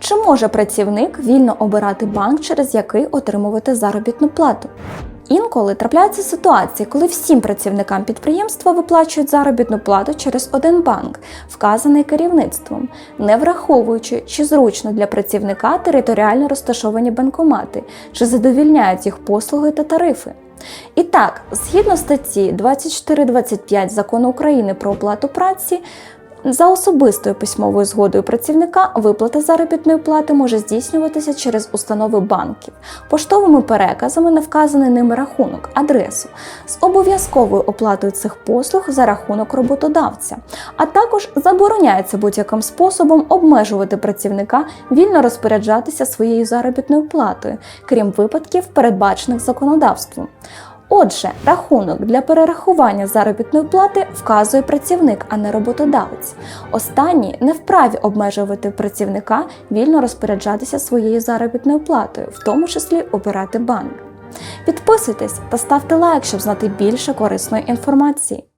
Чи може працівник вільно обирати банк, через який отримувати заробітну плату? Інколи трапляються ситуації, коли всім працівникам підприємства виплачують заробітну плату через один банк, вказаний керівництвом, не враховуючи, чи зручно для працівника територіально розташовані банкомати, чи задовільняють їх послуги та тарифи. І так, згідно статті 24.25 закону України про оплату праці, за особистою письмовою згодою працівника виплата заробітної плати може здійснюватися через установи банків, поштовими переказами на вказаний ними рахунок, адресу, з обов'язковою оплатою цих послуг за рахунок роботодавця, а також забороняється будь-яким способом обмежувати працівника вільно розпоряджатися своєю заробітною платою, крім випадків, передбачених законодавством. Отже, рахунок для перерахування заробітної плати вказує працівник, а не роботодавець. Останній не вправі обмежувати працівника вільно розпоряджатися своєю заробітною платою, в тому числі обирати банк. Підписуйтесь та ставте лайк, щоб знати більше корисної інформації.